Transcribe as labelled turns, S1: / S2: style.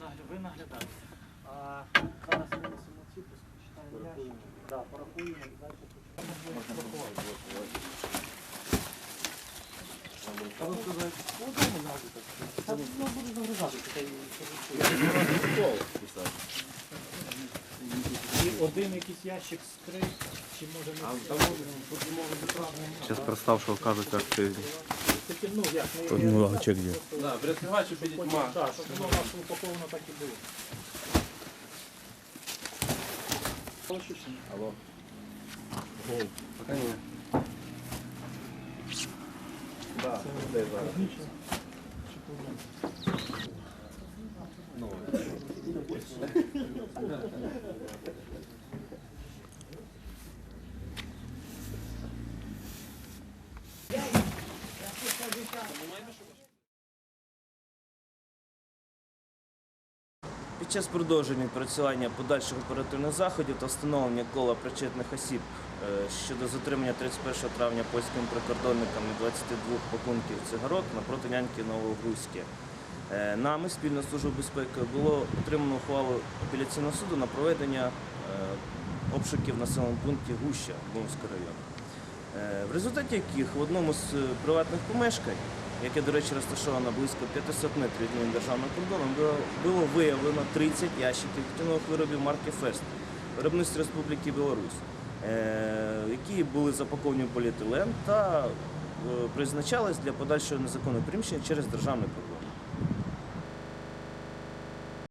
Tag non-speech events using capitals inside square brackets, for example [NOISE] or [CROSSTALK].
S1: нагля- ви наглядаєте. А зараз винесемо ці, порахуємо. І далі ви сказали, ну, ну, таке і один якийсь ящик скрий, чи може не
S2: Сейчас проставшего кажуть, як ти
S1: Таке, ну як, не
S2: Тут мелочек є.
S3: Да, чтобы видеть
S1: Потім,
S3: ма.
S1: так, щоб воно у нас упаковано так і було. Чи?
S3: Алло. Пока не. Да, дай зараз. [LAUGHS]
S4: Під час продовження відпрацювання подальших оперативних заходів та встановлення кола причетних осіб е, щодо затримання 31 травня польськими прикордонниками 22 пакунків цигарок напроти няньки Новогрузьке. Е, Нами спільно з Службою безпеки було отримано ухвалу апеляційного суду на проведення е, обшуків в населеному пункті Гуща Бомського району. Е, В результаті яких в одному з е, приватних помешкань, яке, до речі, розташовано близько 500 метрів від лінії державного кордону, було, виявлено 30 ящиків тютюнових виробів марки Фест виробництва Республіки Білорусь, е, які були запаковані в поліетилен та призначались для подальшого незаконного приміщення через державний кордон.